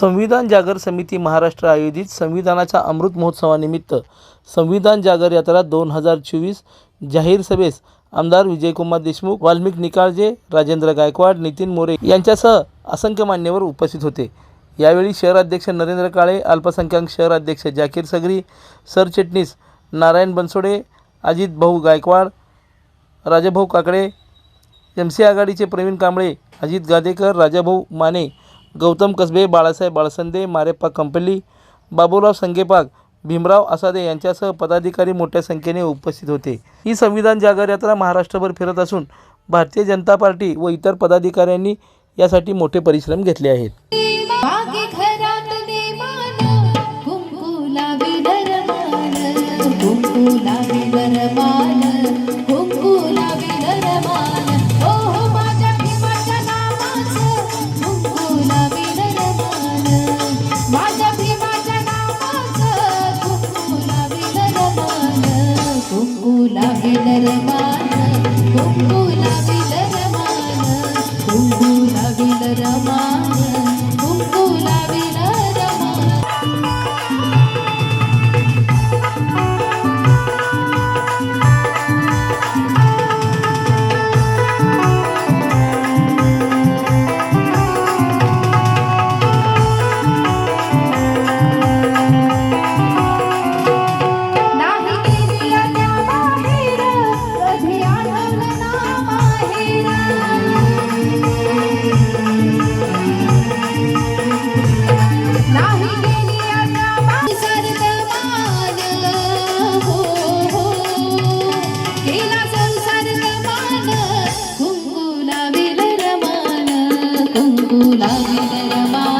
संविधान जागर समिती महाराष्ट्र आयोजित संविधानाच्या अमृत महोत्सवानिमित्त संविधान जागर यात्रा दोन हजार चोवीस जाहीर सभेस आमदार विजयकुमार देशमुख वाल्मिक निकाळजे राजेंद्र गायकवाड नितीन मोरे यांच्यासह असंख्य मान्यवर उपस्थित होते. यावेळी शहराध्यक्ष नरेंद्र काळे अल्पसंख्याक शहराध्यक्ष जाकीर सगरी सरचिटणीस नारायण बनसोडे अजित भाऊ गायकवाड राजाभाऊ काकडे एम सी आघाडीचे प्रवीण कांबळे अजित गादेकर राजाभाऊ माने गौतम कसबे बाळासाहेब बाळसंदे मारेप्पा कंपली बाबूराव संगेपाक भीमराव आसादे यांच्यासह पदाधिकारी मोठ्या संख्येने उपस्थित होते ही संविधान जागर यात्रा महाराष्ट्रभर फिरत असून भारतीय जनता पार्टी व इतर पदाधिकाऱ्यांनी यासाठी मोठे परिश्रम घेतले आहेत love. कुंकू लावी मा